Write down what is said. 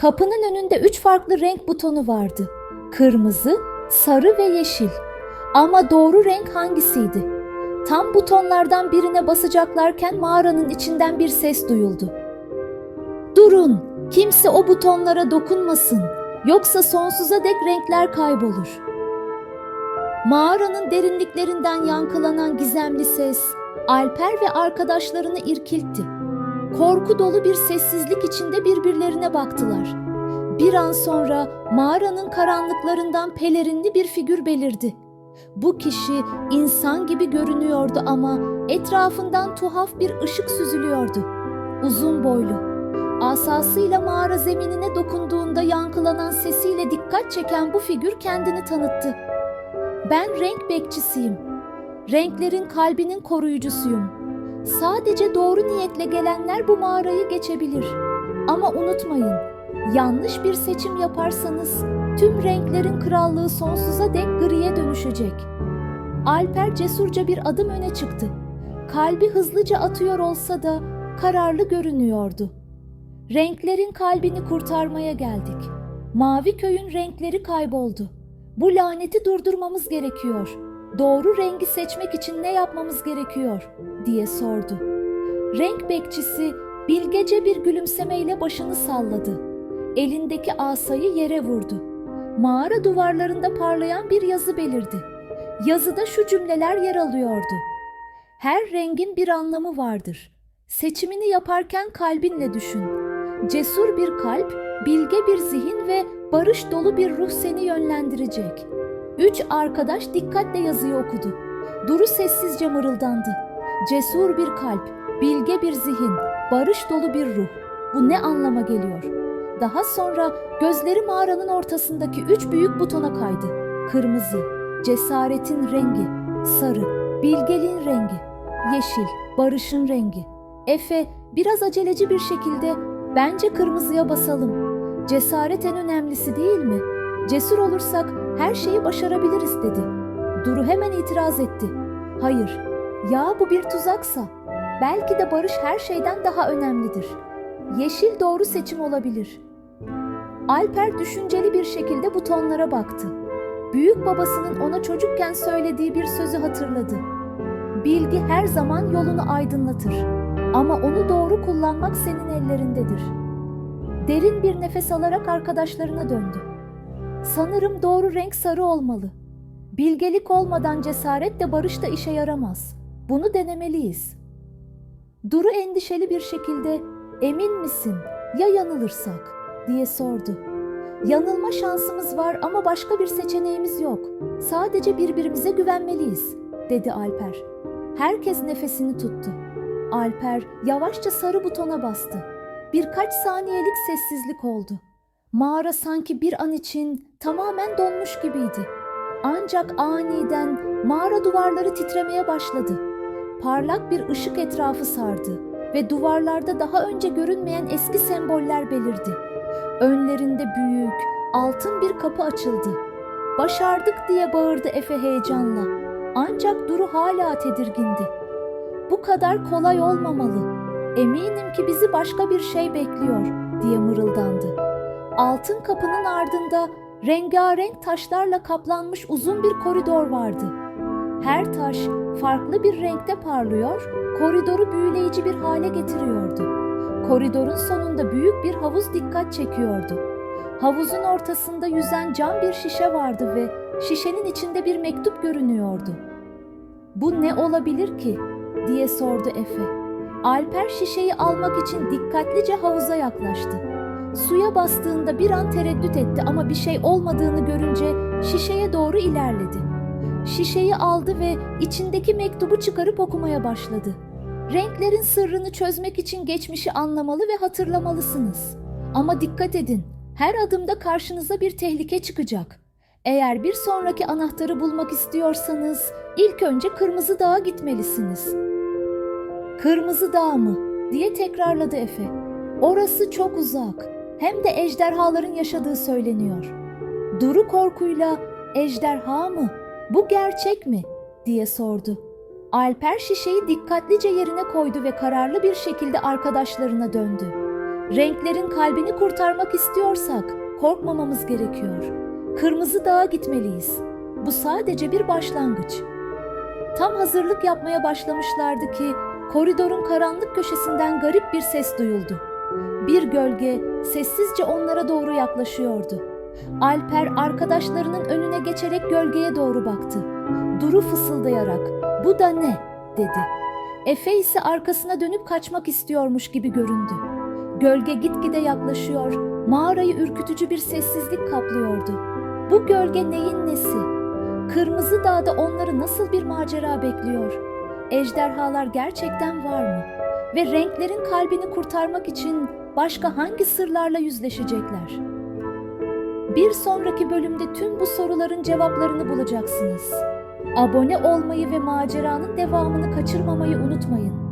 Kapının önünde üç farklı renk butonu vardı. Kırmızı, sarı ve yeşil. Ama doğru renk hangisiydi? Tam butonlardan birine basacaklarken mağaranın içinden bir ses duyuldu. Durun, kimse o butonlara dokunmasın. Yoksa sonsuza dek renkler kaybolur. Mağaranın derinliklerinden yankılanan gizemli ses, Alper ve arkadaşlarını irkiltti. Korku dolu bir sessizlik içinde birbirlerine baktılar. Bir an sonra mağaranın karanlıklarından pelerinli bir figür belirdi. Bu kişi insan gibi görünüyordu ama etrafından tuhaf bir ışık süzülüyordu. Uzun boylu, asasıyla mağara zeminine dokunduğunda yankılanan sesiyle dikkat çeken bu figür kendini tanıttı. Ben renk bekçisiyim. Renklerin kalbinin koruyucusuyum. Sadece doğru niyetle gelenler bu mağarayı geçebilir. Ama unutmayın, yanlış bir seçim yaparsanız tüm renklerin krallığı sonsuza dek griye dönüşecek. Alper cesurca bir adım öne çıktı. Kalbi hızlıca atıyor olsa da kararlı görünüyordu. Renklerin kalbini kurtarmaya geldik. Mavi köyün renkleri kayboldu. Bu laneti durdurmamız gerekiyor. Doğru rengi seçmek için ne yapmamız gerekiyor diye sordu. Renk bekçisi bilgece bir gülümsemeyle başını salladı. Elindeki asayı yere vurdu. Mağara duvarlarında parlayan bir yazı belirdi. Yazıda şu cümleler yer alıyordu. Her rengin bir anlamı vardır. Seçimini yaparken kalbinle düşün. Cesur bir kalp, bilge bir zihin ve barış dolu bir ruh seni yönlendirecek. Üç arkadaş dikkatle yazıyı okudu. Duru sessizce mırıldandı. Cesur bir kalp, bilge bir zihin, barış dolu bir ruh. Bu ne anlama geliyor? Daha sonra gözleri mağaranın ortasındaki üç büyük butona kaydı. Kırmızı, cesaretin rengi, sarı, bilgeliğin rengi, yeşil, barışın rengi. Efe biraz aceleci bir şekilde bence kırmızıya basalım. Cesaret en önemlisi değil mi? Cesur olursak her şeyi başarabiliriz dedi. Duru hemen itiraz etti. Hayır, ya bu bir tuzaksa. Belki de barış her şeyden daha önemlidir. Yeşil doğru seçim olabilir. Alper düşünceli bir şekilde butonlara baktı. Büyük babasının ona çocukken söylediği bir sözü hatırladı. Bilgi her zaman yolunu aydınlatır ama onu doğru kullanmak senin ellerindedir. Derin bir nefes alarak arkadaşlarına döndü. Sanırım doğru renk sarı olmalı. Bilgelik olmadan cesaret de barış da işe yaramaz. Bunu denemeliyiz. Duru endişeli bir şekilde emin misin ya yanılırsak diye sordu. Yanılma şansımız var ama başka bir seçeneğimiz yok. Sadece birbirimize güvenmeliyiz dedi Alper. Herkes nefesini tuttu. Alper yavaşça sarı butona bastı. Birkaç saniyelik sessizlik oldu. Mağara sanki bir an için tamamen donmuş gibiydi. Ancak aniden mağara duvarları titremeye başladı. Parlak bir ışık etrafı sardı ve duvarlarda daha önce görünmeyen eski semboller belirdi. Önlerinde büyük, altın bir kapı açıldı. Başardık diye bağırdı Efe heyecanla. Ancak Duru hala tedirgindi. Bu kadar kolay olmamalı. Eminim ki bizi başka bir şey bekliyor diye mırıldandı. Altın kapının ardında rengarenk taşlarla kaplanmış uzun bir koridor vardı. Her taş farklı bir renkte parlıyor, koridoru büyüleyici bir hale getiriyordu. Koridorun sonunda büyük bir havuz dikkat çekiyordu. Havuzun ortasında yüzen cam bir şişe vardı ve şişenin içinde bir mektup görünüyordu. Bu ne olabilir ki? diye sordu Efe. Alper şişeyi almak için dikkatlice havuza yaklaştı. Suya bastığında bir an tereddüt etti ama bir şey olmadığını görünce şişeye doğru ilerledi. Şişeyi aldı ve içindeki mektubu çıkarıp okumaya başladı. Renklerin sırrını çözmek için geçmişi anlamalı ve hatırlamalısınız. Ama dikkat edin, her adımda karşınıza bir tehlike çıkacak. Eğer bir sonraki anahtarı bulmak istiyorsanız ilk önce Kırmızı Dağ'a gitmelisiniz. Kırmızı Dağ mı? diye tekrarladı Efe. Orası çok uzak. Hem de ejderhaların yaşadığı söyleniyor. Duru korkuyla ejderha mı? Bu gerçek mi? diye sordu. Alper şişeyi dikkatlice yerine koydu ve kararlı bir şekilde arkadaşlarına döndü. Renklerin kalbini kurtarmak istiyorsak korkmamamız gerekiyor. Kırmızı Dağa gitmeliyiz. Bu sadece bir başlangıç. Tam hazırlık yapmaya başlamışlardı ki koridorun karanlık köşesinden garip bir ses duyuldu. Bir gölge sessizce onlara doğru yaklaşıyordu. Alper arkadaşlarının önüne geçerek gölgeye doğru baktı. Duru fısıldayarak "Bu da ne?" dedi. Efe ise arkasına dönüp kaçmak istiyormuş gibi göründü. Gölge gitgide yaklaşıyor, mağarayı ürkütücü bir sessizlik kaplıyordu. Bu gölge neyin nesi? Kırmızı Dağ'da onları nasıl bir macera bekliyor? Ejderhalar gerçekten var mı? Ve renklerin kalbini kurtarmak için başka hangi sırlarla yüzleşecekler? Bir sonraki bölümde tüm bu soruların cevaplarını bulacaksınız. Abone olmayı ve maceranın devamını kaçırmamayı unutmayın.